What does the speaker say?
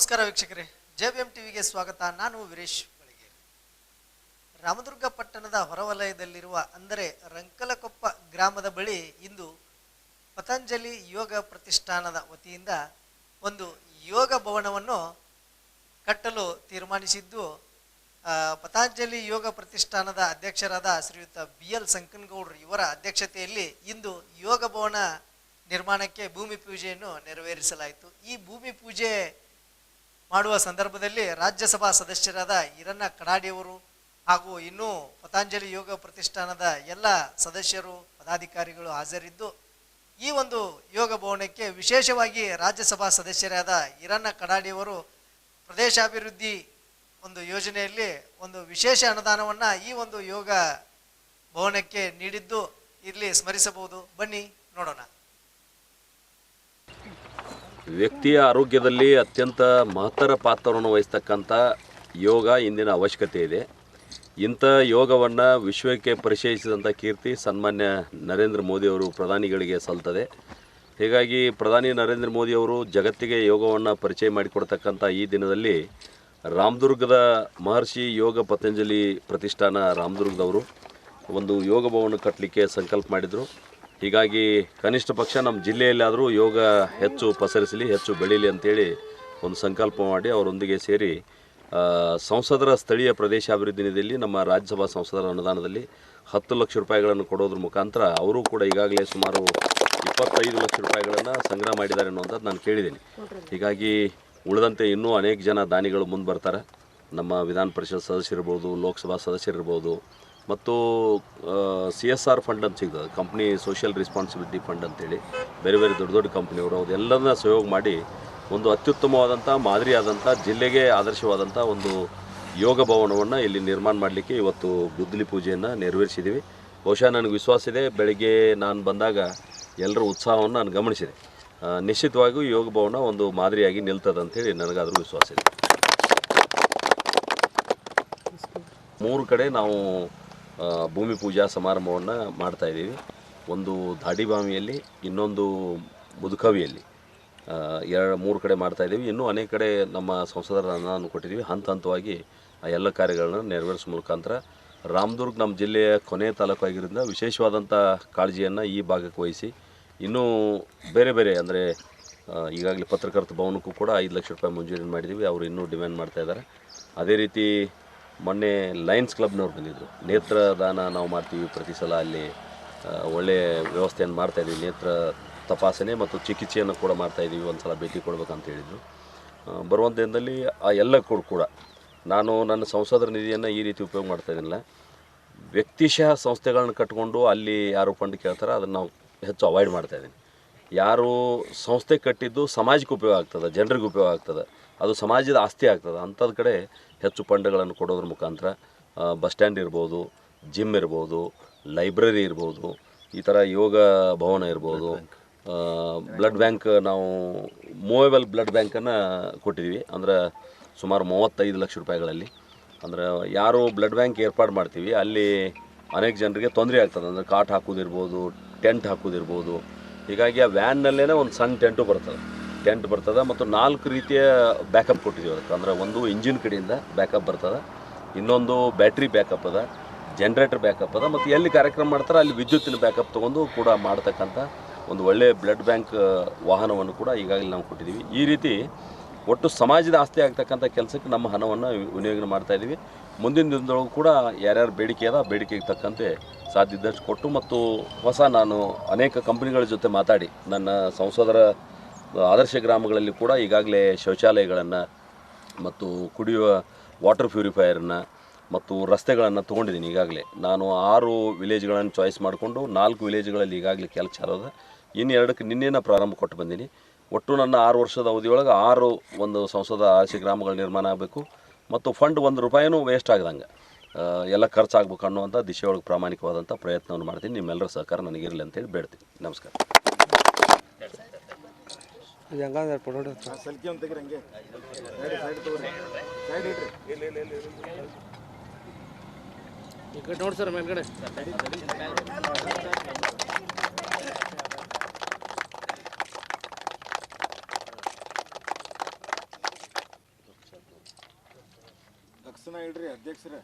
ನಮಸ್ಕಾರ ವೀಕ್ಷಕರೇ. J B M ಟಿವಿಗೆ ಸ್ವಾಗತ. ನಾನು ವೀರೇಶ್ ಬಳಿಗೇರಿ ರಾಮದುರ್ಗ ಪಟ್ಟಣದ ಹೊರವಲಯದಲ್ಲಿರುವ ಅಂದರೆ ರಂಕಲಕೊಪ್ಪ ಗ್ರಾಮದ ಬಳಿ ಇಂದು ಪತಂಜಲಿ ಯೋಗ ಪ್ರತಿಷ್ಠಾನದ ವತಿಯಿಂದ ಒಂದು ಯೋಗ ಭವನವನ್ನು ಕಟ್ಟಲು ತೀರ್ಮಾನಿಸಿದ್ದು ಪತಂಜಲಿ ಯೋಗ ಪ್ರತಿಷ್ಠಾನದ ಅಧ್ಯಕ್ಷರಾದ ಶ್ರೀಯುತ ಬಿ ಎಲ್ ಸಂಕನಗೌಡರು ಇವರ ಅಧ್ಯಕ್ಷತೆಯಲ್ಲಿ ಇಂದು ಯೋಗ ಭವನ ನಿರ್ಮಾಣಕ್ಕೆ ಭೂಮಿ ಪೂಜೆಯನ್ನು ನೆರವೇರಿಸಲಾಯಿತು. ಈ ಭೂಮಿ ಪೂಜೆ ಮಾಡುವ ಸಂದರ್ಭದಲ್ಲಿ ರಾಜ್ಯಸಭಾ ಸದಸ್ಯರಾದ ಹಿರಣ್ಣ ಕಡಾಡಿಯವರು ಹಾಗೂ ಇನ್ನೂ ಪತಂಜಲಿ ಯೋಗ ಪ್ರತಿಷ್ಠಾನದ ಎಲ್ಲ ಸದಸ್ಯರು, ಪದಾಧಿಕಾರಿಗಳು ಹಾಜರಿದ್ದು, ಈ ಒಂದು ಯೋಗ ಭವನಕ್ಕೆ ವಿಶೇಷವಾಗಿ ರಾಜ್ಯಸಭಾ ಸದಸ್ಯರಾದ ಹಿರಣ್ಣ ಕಡಾಡಿಯವರು ಪ್ರದೇಶಾಭಿವೃದ್ಧಿ ಒಂದು ಯೋಜನೆಯಲ್ಲಿ ಒಂದು ವಿಶೇಷ ಅನುದಾನವನ್ನು ಈ ಒಂದು ಯೋಗ ಭವನಕ್ಕೆ ನೀಡಿದ್ದು ಇಲ್ಲಿ ಸ್ಮರಿಸಬಹುದು. ಬನ್ನಿ ನೋಡೋಣ. ವ್ಯಕ್ತಿಯ ಆರೋಗ್ಯದಲ್ಲಿ ಅತ್ಯಂತ ಮಹತ್ತರ ಪಾತ್ರವನ್ನು ವಹಿಸ್ತಕ್ಕಂಥ ಯೋಗ ಇಂದಿನ ಅವಶ್ಯಕತೆ ಇದೆ. ಇಂಥ ಯೋಗವನ್ನು ವಿಶ್ವಕ್ಕೆ ಪರಿಚಯಿಸಿದಂಥ ಕೀರ್ತಿ ಸನ್ಮಾನ್ಯ ನರೇಂದ್ರ ಮೋದಿಯವರು ಪ್ರಧಾನಿಗಳಿಗೆ ಸಲ್ತದೆ ಹೀಗಾಗಿ ಪ್ರಧಾನಿ ನರೇಂದ್ರ ಮೋದಿಯವರು ಜಗತ್ತಿಗೆ ಯೋಗವನ್ನು ಪರಿಚಯ ಮಾಡಿಕೊಡ್ತಕ್ಕಂಥ ಈ ದಿನದಲ್ಲಿ ರಾಮದುರ್ಗದ ಮಹರ್ಷಿ ಯೋಗ ಪತಂಜಲಿ ಪ್ರತಿಷ್ಠಾನ ರಾಮದುರ್ಗದವರು ಒಂದು ಯೋಗ ಭವನ ಕಟ್ಟಲಿಕ್ಕೆ ಸಂಕಲ್ಪ ಮಾಡಿದರು. ಹೀಗಾಗಿ ಕನಿಷ್ಠ ಪಕ್ಷ ನಮ್ಮ ಜಿಲ್ಲೆಯಲ್ಲಾದರೂ ಯೋಗ ಹೆಚ್ಚು ಪಸರಿಸಲಿ, ಹೆಚ್ಚು ಬೆಳೀಲಿ ಅಂತೇಳಿ ಒಂದು ಸಂಕಲ್ಪ ಮಾಡಿ ಅವರೊಂದಿಗೆ ಸೇರಿ ಸಂಸದರ ಸ್ಥಳೀಯ ಪ್ರದೇಶಾಭಿವೃದ್ಧಿ ನಿಧಿಯಲ್ಲಿ ನಮ್ಮ ರಾಜ್ಯಸಭಾ ಸಂಸದರ ಅನುದಾನದಲ್ಲಿ ಹತ್ತು ಲಕ್ಷ ರೂಪಾಯಿಗಳನ್ನು ಕೊಡೋದ್ರ ಮುಖಾಂತರ ಅವರು ಕೂಡ ಈಗಾಗಲೇ ಸುಮಾರು ಇಪ್ಪತ್ತೈದು ಲಕ್ಷ ರೂಪಾಯಿಗಳನ್ನು ಸಂಗ್ರಹ ಮಾಡಿದ್ದಾರೆ ಅನ್ನುವಂಥದ್ದು ನಾನು ಕೇಳಿದ್ದೀನಿ. ಹೀಗಾಗಿ ಉಳಿದಂತೆ ಇನ್ನೂ ಅನೇಕ ಜನ ದಾನಿಗಳು ಮುಂದೆ ಬರ್ತಾರೆ. ನಮ್ಮ ವಿಧಾನ ಪರಿಷತ್ ಸದಸ್ಯರಿರ್ಬೋದು, ಲೋಕಸಭಾ ಸದಸ್ಯರಿರ್ಬೋದು ಮತ್ತು ಸಿ ಎಸ್ ಆರ್ ಫಂಡ್ ಅಂತ ಸಿಗ್ತದೆ. ಕಂಪ್ನಿ ಸೋಷಿಯಲ್ ರೆಸ್ಪಾನ್ಸಿಬಿಲಿಟಿ ಫಂಡ್ ಅಂತೇಳಿ. ಬೇರೆ ಬೇರೆ ದೊಡ್ಡ ದೊಡ್ಡ ಕಂಪ್ನಿಯವರು ಅದೆಲ್ಲದನ್ನ ಸಹಯೋಗ ಮಾಡಿ ಒಂದು ಅತ್ಯುತ್ತಮವಾದಂಥ ಮಾದರಿಯಾದಂಥ ಜಿಲ್ಲೆಗೆ ಆದರ್ಶವಾದಂಥ ಒಂದು ಯೋಗ ಭವನವನ್ನು ಇಲ್ಲಿ ನಿರ್ಮಾಣ ಮಾಡಲಿಕ್ಕೆ ಇವತ್ತು ಗುದ್ದಲಿ ಪೂಜೆಯನ್ನು ನೆರವೇರಿಸಿದ್ದೀವಿ ಬಹುಶಃ ನನಗೆ ವಿಶ್ವಾಸ ಇದೆ. ಬೆಳಗ್ಗೆ ನಾನು ಬಂದಾಗ ಎಲ್ಲರ ಉತ್ಸಾಹವನ್ನು ನಾನು ಗಮನಿಸಿದೆ. ನಿಶ್ಚಿತವಾಗಿಯೂ ಯೋಗ ಭವನ ಒಂದು ಮಾದರಿಯಾಗಿ ನಿಲ್ತದೆ ಅಂತೇಳಿ ನನಗಾದರೂ ವಿಶ್ವಾಸ ಇದೆ. ಮೂರು ಕಡೆ ನಾವು ಭೂಮಿ ಪೂಜಾ ಸಮಾರಂಭವನ್ನು ಮಾಡ್ತಾ ಇದ್ದೀವಿ. ಒಂದು ದಾಡಿಬಾಮಿಯಲ್ಲಿ ಇನ್ನೊಂದು ಮುದುಕವಿಯಲ್ಲಿ ಎರಡು, ಮೂರು ಕಡೆ ಮಾಡ್ತಾ ಇದ್ದೀವಿ. ಇನ್ನೂ ಅನೇಕ ಕಡೆ ನಮ್ಮ ಸಂಸದರ ಕೊಟ್ಟಿದ್ದೀವಿ. ಹಂತ ಹಂತವಾಗಿ ಆ ಎಲ್ಲ ಕಾರ್ಯಗಳನ್ನು ನೆರವೇರಿಸೋ ಮುಖಾಂತರ ರಾಮದುರ್ಗ್ ನಮ್ಮ ಜಿಲ್ಲೆಯ ಕೊನೆ ತಾಲೂಕು ಆಗಿರೋದ್ರಿಂದ ವಿಶೇಷವಾದಂಥ ಕಾಳಜಿಯನ್ನು ಈ ಭಾಗಕ್ಕೆ ವಹಿಸಿ, ಇನ್ನೂ ಬೇರೆ ಬೇರೆ ಅಂದರೆ ಈಗಾಗಲೇ ಪತ್ರಕರ್ತ ಭವನಕ್ಕೂ ಕೂಡ ಐದು ಲಕ್ಷ ರೂಪಾಯಿ ಮಂಜೂರಿ ಮಾಡಿದ್ದೀವಿ. ಅವರು ಇನ್ನೂ ಡಿಮ್ಯಾಂಡ್ ಮಾಡ್ತಾ ಇದ್ದಾರೆ. ಅದೇ ರೀತಿ ಮೊನ್ನೆ ಲಯನ್ಸ್ ಕ್ಲಬ್ನವ್ರು ಬಂದಿದ್ದರು ನೇತ್ರದಾನ ನಾವು ಮಾಡ್ತೀವಿ ಪ್ರತಿ ಸಲ ಅಲ್ಲಿ ಒಳ್ಳೆಯ ವ್ಯವಸ್ಥೆಯನ್ನು ಮಾಡ್ತಾ ಇದ್ದೀವಿ ನೇತ್ರ ತಪಾಸಣೆ ಮತ್ತು ಚಿಕಿತ್ಸೆಯನ್ನು ಕೂಡ ಮಾಡ್ತಾ ಇದ್ದೀವಿ ಒಂದು ಸಲ ಭೇಟಿ ಕೊಡಬೇಕಂತ ಹೇಳಿದರು. ಬರುವಂಥ ದಿನದಲ್ಲಿ ಆ ಎಲ್ಲ ಕೂಡ ಕೂಡ ನಾನು ನನ್ನ ಸಂಸದರ ನಿಧಿಯನ್ನು ಈ ರೀತಿ ಉಪಯೋಗ ಮಾಡ್ತಾ ಇದ್ದೀನಿಲ್ಲ. ವ್ಯಕ್ತಿಶಃ ಸಂಸ್ಥೆಗಳನ್ನ ಕಟ್ಕೊಂಡು ಅಲ್ಲಿ ಯಾರು ಫಂಡ್ ಕೇಳ್ತಾರೋ, ಅದನ್ನು ನಾವು ಹೆಚ್ಚು ಅವಾಯ್ಡ್ ಮಾಡ್ತಾ ಇದ್ದೀನಿ ಯಾರು ಸಂಸ್ಥೆ ಕಟ್ಟಿದ್ದು ಸಮಾಜಕ್ಕೆ ಉಪಯೋಗ ಆಗ್ತದೆ ಜನರಿಗೆ ಉಪಯೋಗ ಆಗ್ತದೆ. ಅದು ಸಮಾಜದ ಆಸ್ತಿ ಆಗ್ತದೆ. ಅಂಥದ್ದು ಕಡೆ ಹೆಚ್ಚು ಫಂಡ್ಗಳನ್ನು ಕೊಡೋದ್ರ ಮುಖಾಂತರ ಬಸ್ ಸ್ಟ್ಯಾಂಡ್ ಇರ್ಬೋದು ಜಿಮ್ ಇರ್ಬೋದು ಲೈಬ್ರರಿ ಇರ್ಬೋದು ಈ ಥರ ಯೋಗ ಭವನ ಇರ್ಬೋದು ಬ್ಲಡ್ ಬ್ಯಾಂಕ್ ನಾವು ಮೂವೇಬಲ್ ಬ್ಲಡ್ ಬ್ಯಾಂಕನ್ನು ಕೊಟ್ಟಿದ್ದೀವಿ ಅಂದರೆ ಸುಮಾರು ಮೂವತ್ತೈದು ಲಕ್ಷ ರೂಪಾಯಿಗಳಲ್ಲಿ. ಅಂದರೆ ಯಾರು ಬ್ಲಡ್ ಬ್ಯಾಂಕ್ ಏರ್ಪಾಡು ಮಾಡ್ತೀವಿ ಅಲ್ಲಿ ಅನೇಕ ಜನರಿಗೆ ತೊಂದರೆ ಆಗ್ತದೆ. ಅಂದರೆ ಕಾಟ್ ಹಾಕೋದಿರ್ಬೋದು ಟೆಂಟ್ ಹಾಕೋದಿರ್ಬೋದು ಹೀಗಾಗಿ ಆ ವ್ಯಾನ್ನಲ್ಲೇ ಒಂದು ಸಣ್ಣ ಟೆಂಟು ಬರ್ತದೆ. ಟೆಂಟ್ ಬರ್ತದೆ ಮತ್ತು ನಾಲ್ಕು ರೀತಿಯ ಬ್ಯಾಕಪ್ ಕೊಟ್ಟಿದ್ದೀವಿ ಅದಕ್ಕೆ. ಅಂದರೆ ಒಂದು ಇಂಜಿನ್ ಕಡೆಯಿಂದ ಬ್ಯಾಕಪ್ ಬರ್ತದೆ, ಇನ್ನೊಂದು ಬ್ಯಾಟ್ರಿ ಬ್ಯಾಕಪ್ ಅದ ಜನ್ರೇಟರ್ ಬ್ಯಾಕಪ್ ಅದ ಮತ್ತು ಎಲ್ಲಿ ಕಾರ್ಯಕ್ರಮ ಮಾಡ್ತಾರೆ ಅಲ್ಲಿ ವಿದ್ಯುತ್ತಿನ ಬ್ಯಾಕಪ್ ತೊಗೊಂಡು ಕೂಡ ಮಾಡ್ತಕ್ಕಂಥ ಒಂದು ಒಳ್ಳೆಯ ಬ್ಲಡ್ ಬ್ಯಾಂಕ್ ವಾಹನವನ್ನು ಕೂಡ ಈಗಾಗಲೇ ನಾವು ಕೊಟ್ಟಿದ್ದೀವಿ. ಈ ರೀತಿ ಒಟ್ಟು ಸಮಾಜದ ಆಸ್ತಿ ಆಗ್ತಕ್ಕಂಥ ಕೆಲಸಕ್ಕೆ ನಮ್ಮ ಹಣವನ್ನು ವಿನಿಯೋಗ ಮಾಡ್ತಾ ಇದ್ದೀವಿ. ಮುಂದಿನ ದಿನದೊಳಗೂ ಕೂಡ ಯಾರ್ಯಾರು ಬೇಡಿಕೆ ಅದ ಬೇಡಿಕೆಗೆ ತಕ್ಕಂತೆ ಸಾಧ್ಯ ಇದ್ದಷ್ಟು ಕೊಟ್ಟು ಮತ್ತು ಹೊಸ ನಾನು ಅನೇಕ ಕಂಪನಿಗಳ ಜೊತೆ ಮಾತಾಡಿ ನನ್ನ ಸಂಸದರ ಆದರ್ಶ ಗ್ರಾಮಗಳಲ್ಲಿ ಕೂಡ ಈಗಾಗಲೇ ಶೌಚಾಲಯಗಳನ್ನು ಮತ್ತು ಕುಡಿಯುವ ವಾಟರ್ ಪ್ಯೂರಿಫೈಯರನ್ನು ಮತ್ತು ರಸ್ತೆಗಳನ್ನು ತೊಗೊಂಡಿದ್ದೀನಿ ಈಗಾಗಲೇ. ನಾನು ಆರು ವಿಲೇಜ್ಗಳನ್ನು ಚಾಯ್ಸ್ ಮಾಡಿಕೊಂಡು ನಾಲ್ಕು ವಿಲೇಜ್ಗಳಲ್ಲಿ ಈಗಾಗಲೇ ಕೆಲಸ ಚಾಲೋದ ಇನ್ನೆರಡಕ್ಕೆ ನಿನ್ನೆನ ಪ್ರಾರಂಭ ಕೊಟ್ಟು ಬಂದೀನಿ. ಒಟ್ಟು ನನ್ನ ಆರು ವರ್ಷದ ಅವಧಿಯೊಳಗೆ ಆರು ಒಂದು ಸಂಸದ ಆಸೆ ಗ್ರಾಮಗಳ ನಿರ್ಮಾಣ ಆಗಬೇಕು. ಮತ್ತು ಫಂಡ್ ಒಂದು ರೂಪಾಯಿನೂ ವೇಸ್ಟ್ ಆಗದಂಗೆ. ಎಲ್ಲ ಖರ್ಚಾಗಬೇಕು ಅನ್ನುವಂಥ ದಿಶೆಯೊಳಗೆ ಪ್ರಾಮಾಣಿಕವಾದಂಥ ಪ್ರಯತ್ನವನ್ನು ಮಾಡ್ತೀನಿ. ನಿಮ್ಮೆಲ್ಲರ ಸಹಕಾರ ನನಗಿರಲಿ ಅಂತೇಳಿ ಬೇಡ್ತೀನಿ. ನಮಸ್ಕಾರ. ನೋಡಿ ಸರ್ ಮೇಲ್ಗಡೆ. ತಕ್ಷಣ ಹೇಳ್ರಿ ಅಧ್ಯಕ್ಷರೇ.